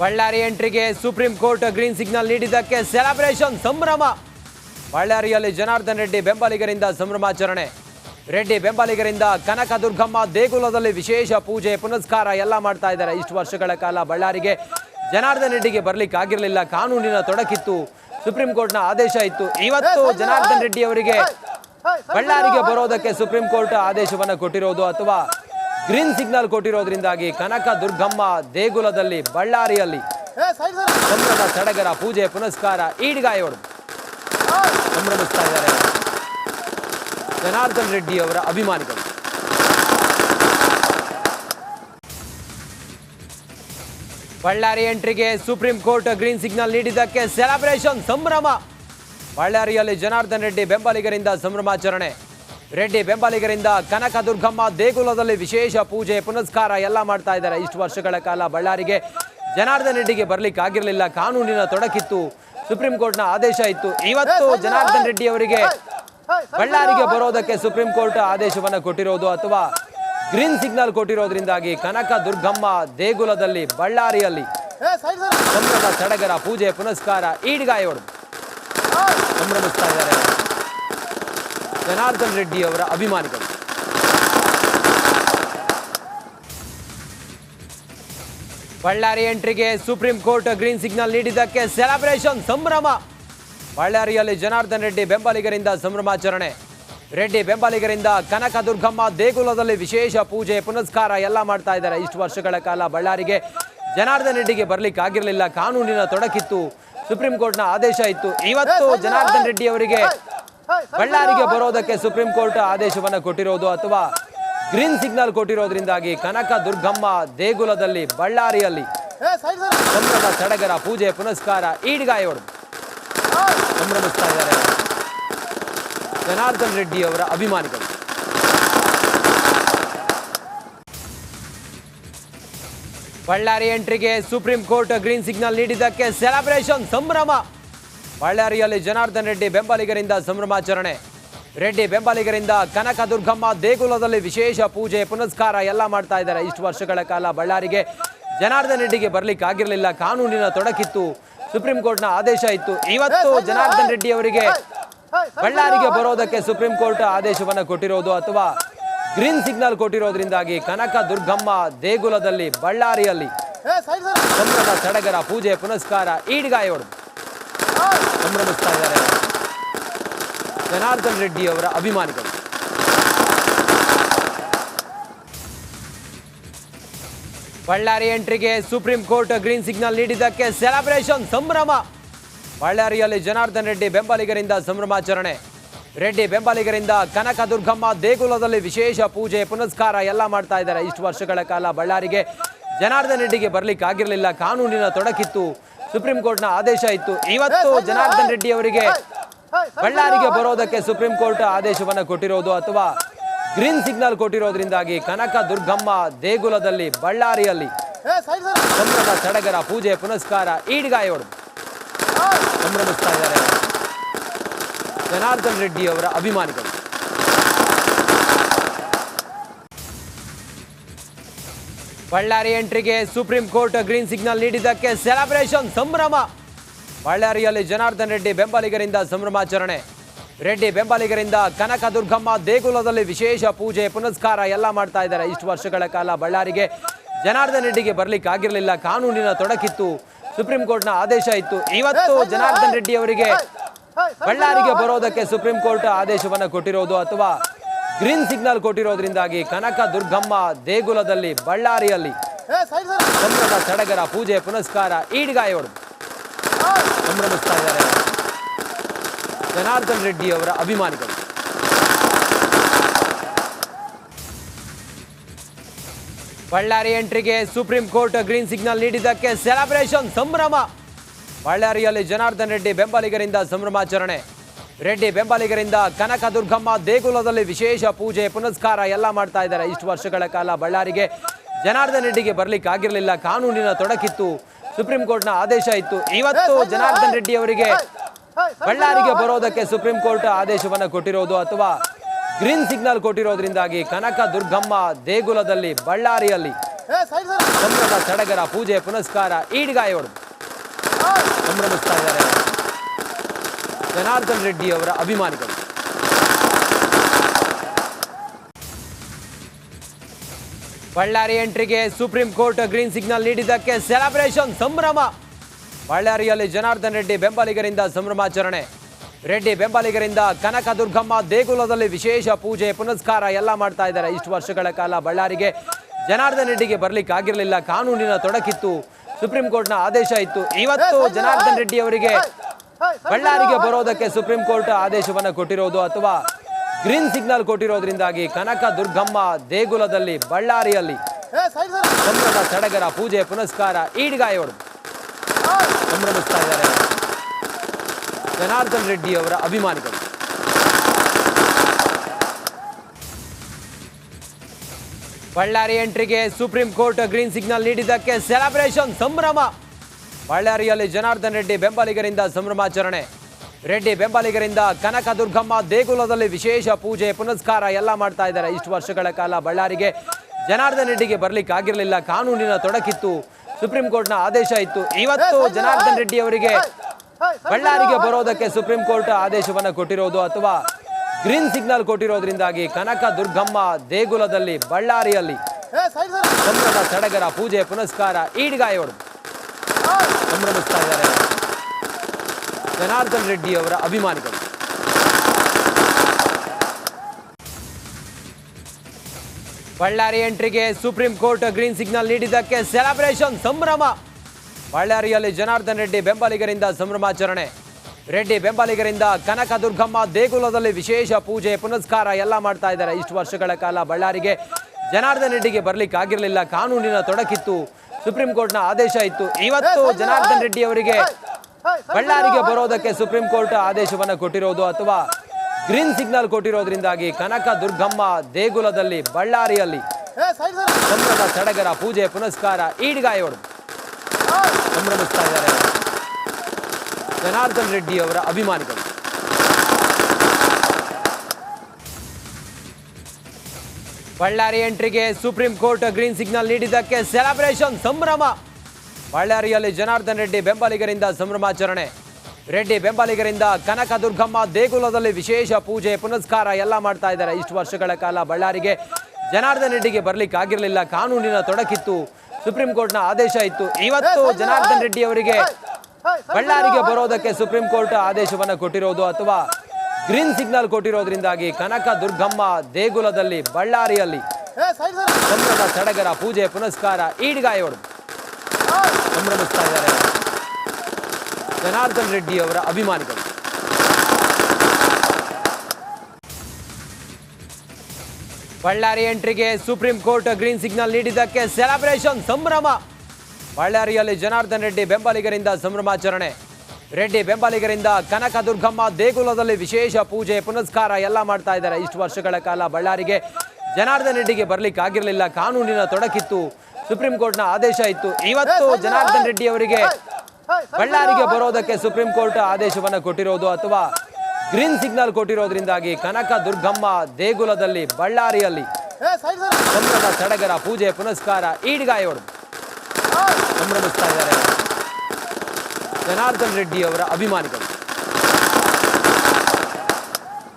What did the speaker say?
ಬಳ್ಳಾರಿ ಎಂಟ್ರಿಗೆ supreme court green signal ನೀಡಿದ್ದಕ್ಕೆ celebration ಸಂಭ್ರಮ. ಬಳ್ಳಾರಿಯಲ್ಲಿ ಜನಾರ್ದನ್ ರೆಡ್ಡಿ ಬೆಂಬಲಿಗರಿಂದ ಸಂಭ್ರಮಾಚರಣೆ ರೆಡ್ಡಿ ಬೆಂಬಲಿಗರಿಂದ ಕನಕ ದುರ್ಗಮ್ಮ ದೇಗುಲದಲ್ಲಿ ವಿಶೇಷ ಪೂಜೆ ಪುನಸ್ಕಾರ ಎಲ್ಲ ಮಾಡ್ತಾ ಇದ್ದಾರೆ. ಇಷ್ಟು ವರ್ಷಗಳ ಕಾಲ ಬಳ್ಳಾರಿಗೆ ಜನಾರ್ದನ್ ರೆಡ್ಡಿಗೆ ಬರಲಿಕ್ಕೆ ಆಗಿರಲಿಲ್ಲ. ಕಾನೂನಿನ ತೊಡಕಿತ್ತು. ಸುಪ್ರೀಂ ಕೋರ್ಟ್ನ ಆದೇಶ ಇತ್ತು. ಇವತ್ತು ಜನಾರ್ದನ್ ರೆಡ್ಡಿ ಅವರಿಗೆ ಬಳ್ಳಾರಿಗೆ ಬರೋದಕ್ಕೆ ಸುಪ್ರೀಂ ಕೋರ್ಟ್ ಆದೇಶವನ್ನು ಕೊಟ್ಟಿರೋದು ಅಥವಾ ಗ್ರೀನ್ ಸಿಗ್ನಲ್ ಕೊಟ್ಟಿರೋದ್ರಿಂದಾಗಿ ಕನಕ ದುರ್ಗಮ್ಮ ದೇಗುಲದಲ್ಲಿ ಬಳ್ಳಾರಿಯಲ್ಲಿ ಸಂಭ್ರಮ ಸಡಗರ ಪೂಜೆ ಪುನಸ್ಕಾರ ಈಡ್ಗಾಯೋಡು. ಸಂಭ್ರಮಿಸ್ತಾ ಇದ್ದಾರೆ. ಜನಾರ್ದನ್ ರೆಡ್ಡಿ ಅವರ ಅಭಿಮಾನಿಗಳು. ಬಳ್ಳಾರಿ ಎಂಟ್ರಿಗೆ ಸುಪ್ರೀಂ ಕೋರ್ಟ್ ಗ್ರೀನ್ ಸಿಗ್ನಲ್ ನೀಡಿದ್ದಕ್ಕೆ ಸೆಲೆಬ್ರೇಷನ್ ಸಂಭ್ರಮ. ಬಳ್ಳಾರಿಯಲ್ಲಿ ಜನಾರ್ದನ್ ರೆಡ್ಡಿ ಬೆಂಬಲಿಗರಿಂದ ಸಂಭ್ರಮಾಚರಣೆ. ರೆಡ್ಡಿ ಬೆಂಬಲಿಗರಿಂದ ಕನಕ ದುರ್ಗಮ್ಮ ದೇಗುಲದಲ್ಲಿ ವಿಶೇಷ ಪೂಜೆ ಪುನಸ್ಕಾರ ಎಲ್ಲ ಮಾಡ್ತಾ ಇದ್ದಾರೆ. ಇಷ್ಟು ವರ್ಷಗಳ ಕಾಲ ಬಳ್ಳಾರಿಗೆ ಜನಾರ್ದನ್ ರೆಡ್ಡಿಗೆ ಬರ್ಲಿಕ್ಕೆ ಆಗಿರಲಿಲ್ಲ. ಕಾನೂನಿನ ತೊಡಕಿತ್ತು. ಸುಪ್ರೀಂ ಕೋರ್ಟ್ನ ಆದೇಶ ಇತ್ತು. ಇವತ್ತು ಜನಾರ್ದನ್ ರೆಡ್ಡಿ ಅವರಿಗೆ ಬಳ್ಳಾರಿಗೆ ಬರೋದಕ್ಕೆ ಸುಪ್ರೀಂ ಕೋರ್ಟ್ ಆದೇಶವನ್ನು ಕೊಟ್ಟಿರೋದು ಅಥವಾ ಗ್ರೀನ್ ಸಿಗ್ನಲ್ ಕೊಟ್ಟಿರೋದ್ರಿಂದಾಗಿ ಕನಕ ದುರ್ಗಮ್ಮ ದೇಗುಲದಲ್ಲಿ ಬಳ್ಳಾರಿಯಲ್ಲಿ ಸಂಭ್ರಮ ಸಡಗರ ಪೂಜೆ ಪುನಸ್ಕಾರ ಈಡ್ಗಾಯೋಡು ಸಂಭ್ರಮಿಸ್ತಾ ಇದ್ದಾರೆ. ಜನಾರ್ದನ್ ರೆಡ್ಡಿ ಅವರ ಅಭಿಮಾನಿಗಳು. ಬಳ್ಳಾರಿ ಎಂಟ್ರಿಗೆ ಸುಪ್ರೀಂ ಕೋರ್ಟ್ ಗ್ರೀನ್ ಸಿಗ್ನಲ್ ನೀಡಿದ್ದಕ್ಕೆ ಸೆಲೆಬ್ರೇಷನ್ ಸಂಭ್ರಮ. ಬಳ್ಳಾರಿಯಲ್ಲಿ ಜನಾರ್ದನ್ ರೆಡ್ಡಿ ಬೆಂಬಲಿಗರಿಂದ ಸಂಭ್ರಮಾಚರಣೆ ರೆಡ್ಡಿ ಬೆಂಬಲಿಗರಿಂದ ಕನಕ ದುರ್ಗಮ್ಮ ದೇಗುಲದಲ್ಲಿ ವಿಶೇಷ ಪೂಜೆ ಪುನಸ್ಕಾರ ಎಲ್ಲ ಮಾಡ್ತಾ ಇದ್ದಾರೆ. ಇಷ್ಟು ವರ್ಷಗಳ ಕಾಲ ಬಳ್ಳಾರಿಗೆ ಜನಾರ್ದನ್ ರೆಡ್ಡಿಗೆ ಬರಲಿಕ್ಕೆ ಆಗಿರಲಿಲ್ಲ. ಕಾನೂನಿನ ತೊಡಕಿತ್ತು. ಸುಪ್ರೀಂ ಕೋರ್ಟ್ನ ಆದೇಶ ಇತ್ತು. ಇವತ್ತು ಜನಾರ್ದನ್ ರೆಡ್ಡಿ ಅವರಿಗೆ ಬಳ್ಳಾರಿಗೆ ಬರೋದಕ್ಕೆ ಸುಪ್ರೀಂ ಕೋರ್ಟ್ ಆದೇಶವನ್ನು ಕೊಟ್ಟಿರೋದು ಅಥವಾ ಗ್ರೀನ್ ಸಿಗ್ನಲ್ ಕೊಟ್ಟಿರೋದ್ರಿಂದಾಗಿ ಕನಕ ದುರ್ಗಮ್ಮ ದೇಗುಲದಲ್ಲಿ ಬಳ್ಳಾರಿಯಲ್ಲಿ ಸಂಭ್ರಮ ಸಡಗರ ಪೂಜೆ ಪುನಸ್ಕಾರ ಈಡ್ಗಾಯೋಡು ಸಂಭ್ರಮಿಸ್ತಾ ಇದ್ದಾರೆ ಜನಾರ್ದನ್ ರೆಡ್ಡಿ ಅವರ ಅಭಿಮಾನಿಗಳು. ಬಳ್ಳಾರಿ ಎಂಟ್ರಿಗೆ ಸುಪ್ರೀಂ ಕೋರ್ಟ್ ಗ್ರೀನ್ ಸಿಗ್ನಲ್ ನೀಡಿದ್ದಕ್ಕೆ ಸೆಲೆಬ್ರೇಷನ್ ಸಂಭ್ರಮ. ಬಳ್ಳಾರಿಯಲ್ಲಿ ಜನಾರ್ದನ್ ರೆಡ್ಡಿ ಬೆಂಬಲಿಗರಿಂದ ಸಂಭ್ರಮಾಚರಣೆ. ರೆಡ್ಡಿ ಬೆಂಬಲಿಗರಿಂದ ಕನಕ ದುರ್ಗಮ್ಮ ದೇಗುಲದಲ್ಲಿ ವಿಶೇಷ ಪೂಜೆ ಪುನಸ್ಕಾರ ಎಲ್ಲ ಮಾಡ್ತಾ ಇದ್ದಾರೆ. ಇಷ್ಟು ವರ್ಷಗಳ ಕಾಲ ಬಳ್ಳಾರಿಗೆ ಜನಾರ್ದನ್ ರೆಡ್ಡಿಗೆ ಬರ್ಲಿಕ್ಕೆ ಆಗಿರಲಿಲ್ಲ. ಕಾನೂನಿನ ತೊಡಕಿತ್ತು. ಸುಪ್ರೀಂ ಕೋರ್ಟ್ನ ಆದೇಶ ಇತ್ತು. ಇವತ್ತು ಜನಾರ್ದನ್ ರೆಡ್ಡಿ ಅವರಿಗೆ ಬಳ್ಳಾರಿಗೆ ಬರೋದಕ್ಕೆ ಸುಪ್ರೀಂ ಕೋರ್ಟ್ ಆದೇಶವನ್ನ ಕೊಟ್ಟಿರೋದು ಅಥವಾ ಗ್ರೀನ್ ಸಿಗ್ನಲ್ ಕೊಟ್ಟಿರೋದ್ರಿಂದಾಗಿ ಕನಕ ದುರ್ಗಮ್ಮ ದೇಗುಲದಲ್ಲಿ ಬಳ್ಳಾರಿಯಲ್ಲಿ ಸಂಭ್ರಮ ಸಡಗರ ಪೂಜೆ ಪುನಸ್ಕಾರ ಈಡ್ಗಾಯೋಡು ಸಂಭ್ರಮಿಸ್ತಾ ಇದ್ದಾರೆ. ಜನಾರ್ದನ್ ರೆಡ್ಡಿ ಅವರ ಅಭಿಮಾನಿಗಳು. ಬಳ್ಳಾರಿ ಎಂಟ್ರಿಗೆ ಸುಪ್ರೀಂ ಕೋರ್ಟ್ ಗ್ರೀನ್ ಸಿಗ್ನಲ್ ನೀಡಿದ್ದಕ್ಕೆ ಸೆಲೆಬ್ರೇಷನ್ ಸಂಭ್ರಮ. ಬಳ್ಳಾರಿಯಲ್ಲಿ ಜನಾರ್ದನ್ ರೆಡ್ಡಿ ಬೆಂಬಲಿಗರಿಂದ ಸಂಭ್ರಮಾಚರಣೆ. ರೆಡ್ಡಿ ಬೆಂಬಲಿಗರಿಂದ ಕನಕ ದುರ್ಗಮ್ಮ ದೇಗುಲದಲ್ಲಿ ವಿಶೇಷ ಪೂಜೆ, ಪುನಸ್ಕಾರ ಎಲ್ಲ ಮಾಡ್ತಾ ಇದ್ದಾರೆ. ಇಷ್ಟು ವರ್ಷಗಳ ಕಾಲ ಬಳ್ಳಾರಿಗೆ ಜನಾರ್ದನ್ ರೆಡ್ಡಿಗೆ ಬರಲಿಕ್ಕೆ ಆಗಿರಲಿಲ್ಲ ಕಾನೂನಿನ ತೊಡಕಿತ್ತು. ಸುಪ್ರೀಂ ಕೋರ್ಟ್ನ ಆದೇಶ ಇತ್ತು. ಇವತ್ತು ಜನಾರ್ದನ್ ರೆಡ್ಡಿ ಅವರಿಗೆ ಬಳ್ಳಾರಿಗೆ ಬರೋದಕ್ಕೆ ಸುಪ್ರೀಂ ಕೋರ್ಟ್ ಆದೇಶವನ್ನ ಕೊಟ್ಟಿರೋದು ಅಥವಾ ಗ್ರೀನ್ ಸಿಗ್ನಲ್ ಕೊಟ್ಟಿರೋದ್ರಿಂದಾಗಿ ಕನಕ ದುರ್ಗಮ್ಮ ದೇಗುಲದಲ್ಲಿ ಬಳ್ಳಾರಿಯಲ್ಲಿ ಸಂಭ್ರಮ ಸಡಗರ ಪೂಜೆ ಪುನಸ್ಕಾರ ಈಡ್ಗಾಯೋಡು. ಸಂಭ್ರಮಿಸ್ತಾ ಇದ್ದಾರೆ ಜನಾರ್ದನ್ ರೆಡ್ಡಿ ಅವರ ಅಭಿಮಾನಿಗಳು. ಬಳ್ಳಾರಿ ಎಂಟ್ರಿಗೆ ಸುಪ್ರೀಂ ಕೋರ್ಟ್ ಗ್ರೀನ್ ಸಿಗ್ನಲ್ ನೀಡಿದ್ದಕ್ಕೆ ಸೆಲೆಬ್ರೇಷನ್ ಸಂಭ್ರಮ. ಬಳ್ಳಾರಿಯಲ್ಲಿ ಜನಾರ್ದನ್ ರೆಡ್ಡಿ ಬೆಂಬಲಿಗರಿಂದ ಸಂಭ್ರಮಾಚರಣೆ ರೆಡ್ಡಿ ಬೆಂಬಲಿಗರಿಂದ ಕನಕದುರ್ಗಮ್ಮ ದೇಗುಲದಲ್ಲಿ ವಿಶೇಷ ಪೂಜೆ ಪುನಸ್ಕಾರ ಎಲ್ಲ ಮಾಡ್ತಾ ಇದ್ದಾರೆ. ಇಷ್ಟು ವರ್ಷಗಳ ಕಾಲ ಬಳ್ಳಾರಿಗೆ ಜನಾರ್ದನ್ ರೆಡ್ಡಿಗೆ ಬರ್ಲಿಕ್ಕೆ ಆಗಿರಲಿಲ್ಲ. ಕಾನೂನಿನ ತೊಡಕಿತ್ತು. ಸುಪ್ರೀಂ ಕೋರ್ಟ್ನ ಆದೇಶ ಇತ್ತು. ಇವತ್ತು ಜನಾರ್ದನ್ ರೆಡ್ಡಿ ಅವರಿಗೆ ಬಳ್ಳಾರಿಗೆ ಬರೋದಕ್ಕೆ ಸುಪ್ರೀಂ ಕೋರ್ಟ್ ಆದೇಶವನ್ನು ಕೊಟ್ಟಿರೋದು ಅಥವಾ ಗ್ರೀನ್ ಸಿಗ್ನಲ್ ಕೊಟ್ಟಿರೋದ್ರಿಂದಾಗಿ ಕನಕ ದುರ್ಗಮ್ಮ ದೇಗುಲದಲ್ಲಿ ಬಳ್ಳಾರಿಯಲ್ಲಿ ಸಂಭ್ರಮ ಸಡಗರ ಪೂಜೆ ಪುನಸ್ಕಾರ ಈಡ್ಗಾಯೋಡು. ಸಂಭ್ರಮಿಸ್ತಾ ಇದ್ದಾರೆ ಜನಾರ್ದನ್ ರೆಡ್ಡಿ ಅವರ ಅಭಿಮಾನಿಗಳು. ಬಳ್ಳಾರಿ ಎಂಟ್ರಿಗೆ ಸುಪ್ರೀಂ ಕೋರ್ಟ್ ಗ್ರೀನ್ ಸಿಗ್ನಲ್ ನೀಡಿದ್ದಕ್ಕೆ ಸೆಲೆಬ್ರೇಷನ್ ಸಂಭ್ರಮ. ಬಳ್ಳಾರಿಯಲ್ಲಿ ಜನಾರ್ದನ್ ರೆಡ್ಡಿ ಬೆಂಬಲಿಗರಿಂದ ಸಂಭ್ರಮಾಚರಣೆ. ರೆಡ್ಡಿ ಬೆಂಬಲಿಗರಿಂದ ಕನಕದುರ್ಗಮ್ಮ ದೇಗುಲದಲ್ಲಿ ವಿಶೇಷ ಪೂಜೆ ಪುನಸ್ಕಾರ ಎಲ್ಲ ಮಾಡ್ತಾ ಇದ್ದಾರೆ. ಇಷ್ಟು ವರ್ಷಗಳ ಕಾಲ ಬಳ್ಳಾರಿಗೆ ಜನಾರ್ದನ್ ರೆಡ್ಡಿಗೆ ಬರ್ಲಿಕ್ಕೆ ಆಗಿರಲಿಲ್ಲ. ಕಾನೂನಿನ ತೊಡಕಿತ್ತು. ಸುಪ್ರೀಂ ಕೋರ್ಟ್ನ ಆದೇಶ ಇತ್ತು. ಇವತ್ತು ಜನಾರ್ದನ್ ರೆಡ್ಡಿ ಅವರಿಗೆ ಬಳ್ಳಾರಿಗೆ ಬರೋದಕ್ಕೆ ಸುಪ್ರೀಂ ಕೋರ್ಟ್ ಆದೇಶವನ್ನ ಕೊಟ್ಟಿರೋದು ಅಥವಾ ಗ್ರೀನ್ ಸಿಗ್ನಲ್ ಕೊಟ್ಟಿರೋದ್ರಿಂದಾಗಿ ಕನಕ ದುರ್ಗಮ್ಮ ದೇಗುಲದಲ್ಲಿ ಬಳ್ಳಾರಿಯಲ್ಲಿ ಸಂಭ್ರಮ ಸಡಗರ ಪೂಜೆ ಪುನಸ್ಕಾರ ಈಡ್ಗಾಯೋಡು ಸಂಭ್ರಮಿಸ್ತಾ ಇದ್ದಾರೆ. ಜನಾರ್ದನ್ ರೆಡ್ಡಿ ಅವರ ಅಭಿಮಾನಿಗಳು. ಬಳ್ಳಾರಿ ಎಂಟ್ರಿಗೆ ಸುಪ್ರೀಂ ಕೋರ್ಟ್ ಗ್ರೀನ್ ಸಿಗ್ನಲ್ ನೀಡಿದ್ದಕ್ಕೆ ಸೆಲೆಬ್ರೇಷನ್ ಸಂಭ್ರಮ. ಬಳ್ಳಾರಿಯಲ್ಲಿ ಜನಾರ್ದನ್ ರೆಡ್ಡಿ ಬೆಂಬಲಿಗರಿಂದ ಸಂಭ್ರಮಾಚರಣೆ ರೆಡ್ಡಿ ಬೆಂಬಲಿಗರಿಂದ ಕನಕ ದುರ್ಗಮ್ಮ ದೇಗುಲದಲ್ಲಿ ವಿಶೇಷ ಪೂಜೆ ಪುನಸ್ಕಾರ ಎಲ್ಲ ಮಾಡ್ತಾ ಇದ್ದಾರೆ. ಇಷ್ಟು ವರ್ಷಗಳ ಕಾಲ ಬಳ್ಳಾರಿಗೆ ಜನಾರ್ದನ್ ರೆಡ್ಡಿಗೆ ಬರಲಿಕ್ಕೆ ಆಗಿರಲಿಲ್ಲ. ಕಾನೂನಿನ ತೊಡಕಿತ್ತು. ಸುಪ್ರೀಂ ಕೋರ್ಟ್ನ ಆದೇಶ ಇತ್ತು. ಇವತ್ತು ಜನಾರ್ದನ್ ರೆಡ್ಡಿ ಅವರಿಗೆ ಬಳ್ಳಾರಿಗೆ ಬರೋದಕ್ಕೆ ಸುಪ್ರೀಂ ಕೋರ್ಟ್ ಆದೇಶವನ್ನು ಕೊಟ್ಟಿರೋದು ಅಥವಾ ಗ್ರೀನ್ ಸಿಗ್ನಲ್ ಕೊಟ್ಟಿರೋದ್ರಿಂದಾಗಿ ಕನಕ ದುರ್ಗಮ್ಮ ದೇಗುಲದಲ್ಲಿ ಬಳ್ಳಾರಿಯಲ್ಲಿ ಸಂಭ್ರಮ ಸಡಗರ ಪೂಜೆ ಪುನಸ್ಕಾರ ಈಡ್ಗಾಯೋಡು. ಸಂಭ್ರಮಿಸ್ತಾ ಇದ್ದಾರೆ ಜನಾರ್ದನ್ ರೆಡ್ಡಿ ಅವರ ಅಭಿಮಾನಿಗಳು. ಬಳ್ಳಾರಿ ಎಂಟ್ರಿಗೆ ಸುಪ್ರೀಂ ಕೋರ್ಟ್ ಗ್ರೀನ್ ಸಿಗ್ನಲ್ ನೀಡಿದ್ದಕ್ಕೆ ಸೆಲೆಬ್ರೇಷನ್ ಸಂಭ್ರಮ. ಬಳ್ಳಾರಿಯಲ್ಲಿ ಜನಾರ್ದನ್ ರೆಡ್ಡಿ ಬೆಂಬಲಿಗರಿಂದ ಸಂಭ್ರಮಾಚರಣೆ. ರೆಡ್ಡಿ ಬೆಂಬಲಿಗರಿಂದ ಕನಕ ದುರ್ಗಮ್ಮ ದೇಗುಲದಲ್ಲಿ ವಿಶೇಷ ಪೂಜೆ ಪುನಸ್ಕಾರ ಎಲ್ಲ ಮಾಡ್ತಾ ಇದ್ದಾರೆ. ಇಷ್ಟು ವರ್ಷಗಳ ಕಾಲ ಬಳ್ಳಾರಿಗೆ ಜನಾರ್ದನ್ ರೆಡ್ಡಿಗೆ ಬರ್ಲಿಕ್ಕೆ ಆಗಿರಲಿಲ್ಲ. ಕಾನೂನಿನ ತೊಡಕಿತ್ತು. ಸುಪ್ರೀಂ ಕೋರ್ಟ್ನ ಆದೇಶ ಇತ್ತು. ಇವತ್ತು ಜನಾರ್ದನ್ ರೆಡ್ಡಿ ಅವರಿಗೆ ಬಳ್ಳಾರಿಗೆ ಬರೋದಕ್ಕೆ ಸುಪ್ರೀಂ ಕೋರ್ಟ್ ಆದೇಶವನ್ನ ಕೊಟ್ಟಿರೋದು ಅಥವಾ ಗ್ರೀನ್ ಸಿಗ್ನಲ್ ಕೊಟ್ಟಿರೋದ್ರಿಂದಾಗಿ ಕನಕ ದುರ್ಗಮ್ಮ ದೇಗುಲದಲ್ಲಿ ಬಳ್ಳಾರಿಯಲ್ಲಿ ಸಡಗರ ಪೂಜೆ ಪುನಸ್ಕಾರ ಈಡ್ಗಾಯಿ ಹೊಡೆದು. ಸಂಭ್ರಮಿಸ್ತಾ ಇದ್ದಾರೆ. ಜನಾರ್ದನ್ ರೆಡ್ಡಿ ಅವರ ಅಭಿಮಾನಿಗಳು. ಬಳ್ಳಾರಿ ಎಂಟ್ರಿಗೆ ಸುಪ್ರೀಂ ಕೋರ್ಟ್ ಗ್ರೀನ್ ಸಿಗ್ನಲ್ ನೀಡಿದ್ದಕ್ಕೆ ಸೆಲೆಬ್ರೇಷನ್ ಸಂಭ್ರಮ. ಬಳ್ಳಾರಿಯಲ್ಲಿ ಜನಾರ್ದನ್ ರೆಡ್ಡಿ ಬೆಂಬಲಿಗರಿಂದ ಸಂಭ್ರಮಾಚರಣೆ. ರೆಡ್ಡಿ ಬೆಂಬಲಿಗರಿಂದ ಕನಕ ದುರ್ಗಮ್ಮ ದೇಗುಲದಲ್ಲಿ ವಿಶೇಷ ಪೂಜೆ, ಪುನಸ್ಕಾರ ಎಲ್ಲ ಮಾಡ್ತಾ ಇದ್ದಾರೆ. ಇಷ್ಟು ವರ್ಷಗಳ ಕಾಲ ಬಳ್ಳಾರಿಗೆ ಜನಾರ್ದನ್ ರೆಡ್ಡಿಗೆ ಬರಲಿಕ್ಕೆ ಆಗಿರಲಿಲ್ಲ ಕಾನೂನಿನ ತೊಡಕಿತ್ತು. ಸುಪ್ರೀಂ ಕೋರ್ಟ್ನ ಆದೇಶ ಇತ್ತು. ಇವತ್ತು ಜನಾರ್ದನ್ ರೆಡ್ಡಿ ಅವರಿಗೆ ಬಳ್ಳಾರಿಗೆ ಬರೋದಕ್ಕೆ ಸುಪ್ರೀಂ ಕೋರ್ಟ್ ಆದೇಶವನ್ನ ಕೊಟ್ಟಿರೋದು ಅಥವಾ ಗ್ರೀನ್ ಸಿಗ್ನಲ್ ಕೊಟ್ಟಿರೋದ್ರಿಂದಾಗಿ ಕನಕ ದುರ್ಗಮ್ಮ ದೇಗುಲದಲ್ಲಿ ಬಳ್ಳಾರಿಯಲ್ಲಿ ಸಂಭ್ರಮ ಸಡಗರ ಪೂಜೆ ಪುನಸ್ಕಾರ ಈಡ್ಗಾಯೋಡು. ಸಂಭ್ರಮಿಸ್ತಾ ಇದ್ದಾರೆ. ಜನಾರ್ದನ್ ರೆಡ್ಡಿ ಅವರ ಅಭಿಮಾನಿಗಳು. ಬಳ್ಳಾರಿ ಎಂಟ್ರಿಗೆ ಸುಪ್ರೀಂ ಕೋರ್ಟ್ ಗ್ರೀನ್ ಸಿಗ್ನಲ್ ನೀಡಿದ್ದಕ್ಕೆ ಸೆಲೆಬ್ರೇಷನ್ ಸಂಭ್ರಮ. ಬಳ್ಳಾರಿಯಲ್ಲಿ ಜನಾರ್ದನ್ ರೆಡ್ಡಿ ಬೆಂಬಲಿಗರಿಂದ ಸಂಭ್ರಮಾಚರಣೆ. ರೆಡ್ಡಿ ಬೆಂಬಲಿಗರಿಂದ ಕನಕ ದುರ್ಗಮ್ಮ ದೇಗುಲದಲ್ಲಿ ವಿಶೇಷ ಪೂಜೆ ಪುನಸ್ಕಾರ ಎಲ್ಲ ಮಾಡ್ತಾ ಇದ್ದಾರೆ. ಇಷ್ಟು ವರ್ಷಗಳ ಕಾಲ ಬಳ್ಳಾರಿಗೆ ಜನಾರ್ದನ್ ರೆಡ್ಡಿಗೆ ಬರಲಿಕ್ಕೆ ಆಗಿರಲಿಲ್ಲ. ಕಾನೂನಿನ ತೊಡಕಿತ್ತು. ಸುಪ್ರೀಂ ಕೋರ್ಟ್ನ ಆದೇಶ ಇತ್ತು. ಇವತ್ತು ಜನಾರ್ದನ್ ರೆಡ್ಡಿ ಅವರಿಗೆ ಬಳ್ಳಾರಿಗೆ ಬರೋದಕ್ಕೆ ಸುಪ್ರೀಂ ಕೋರ್ಟ್ ಆದೇಶವನ್ನ ಕೊಟ್ಟಿರೋದು ಅಥವಾ ಗ್ರೀನ್ ಸಿಗ್ನಲ್ ಕೊಟ್ಟಿರೋದ್ರಿಂದಾಗಿ ಕನಕ ದುರ್ಗಮ್ಮ ದೇಗುಲದಲ್ಲಿ ಬಳ್ಳಾರಿಯಲ್ಲಿ ಸಂಭ್ರಮ ಸಡಗರ ಪೂಜೆ ಪುನಸ್ಕಾರ ಈಡ್ಗಾಯೋಡು. ಸಂಭ್ರಮಿಸ್ತಾ ಇದ್ದಾರೆ. ಜನಾರ್ದನ್ ರೆಡ್ಡಿ ಅವರ ಅಭಿಮಾನಿಗಳು. ಬಳ್ಳಾರಿ ಎಂಟ್ರಿಗೆ ಸುಪ್ರೀಂ ಕೋರ್ಟ್ ಗ್ರೀನ್ ಸಿಗ್ನಲ್ ನೀಡಿದ್ದಕ್ಕೆ ಸೆಲೆಬ್ರೇಷನ್ ಸಂಭ್ರಮ. ಬಳ್ಳಾರಿಯಲ್ಲಿ ಜನಾರ್ದನ್ ರೆಡ್ಡಿ ಬೆಂಬಲಿಗರಿಂದ ಸಂಭ್ರಮಾಚರಣೆ. ರೆಡ್ಡಿ ಬೆಂಬಲಿಗರಿಂದ ಕನಕ ದುರ್ಗಮ್ಮ ದೇಗುಲದಲ್ಲಿ ವಿಶೇಷ ಪೂಜೆ ಪುನಸ್ಕಾರ ಎಲ್ಲ ಮಾಡ್ತಾ ಇದ್ದಾರೆ. ಇಷ್ಟು ವರ್ಷಗಳ ಕಾಲ ಬಳ್ಳಾರಿಗೆ ಜನಾರ್ದನ್ ರೆಡ್ಡಿಗೆ ಬರ್ಲಿಕ್ಕೆ ಆಗಿರಲಿಲ್ಲ. ಕಾನೂನಿನ ತೊಡಕಿತ್ತು. ಸುಪ್ರೀಂ ಕೋರ್ಟ್ನ ಆದೇಶ ಇತ್ತು. ಇವತ್ತು ಜನಾರ್ದನ್ ರೆಡ್ಡಿ ಅವರಿಗೆ ಬಳ್ಳಾರಿಗೆ ಬರೋದಕ್ಕೆ ಸುಪ್ರೀಂ ಕೋರ್ಟ್ ಆದೇಶವನ್ನು ಕೊಟ್ಟಿರೋದು ಅಥವಾ ಗ್ರೀನ್ ಸಿಗ್ನಲ್ ಕೊಟ್ಟಿರೋದ್ರಿಂದಾಗಿ ಕನಕ ದುರ್ಗಮ್ಮ ದೇಗುಲದಲ್ಲಿ ಬಳ್ಳಾರಿಯಲ್ಲಿ ಸಂಭ್ರಮ ಸಡಗರ ಪೂಜೆ ಪುನಸ್ಕಾರ ಈಡ್ಗಾಯೋಡು ಸಂಭ್ರಮಿಸ್ತಾ ಇದ್ದಾರೆ. ಜನಾರ್ದನ್ ರೆಡ್ಡಿ ಅವರ ಅಭಿಮಾನಿಗಳು.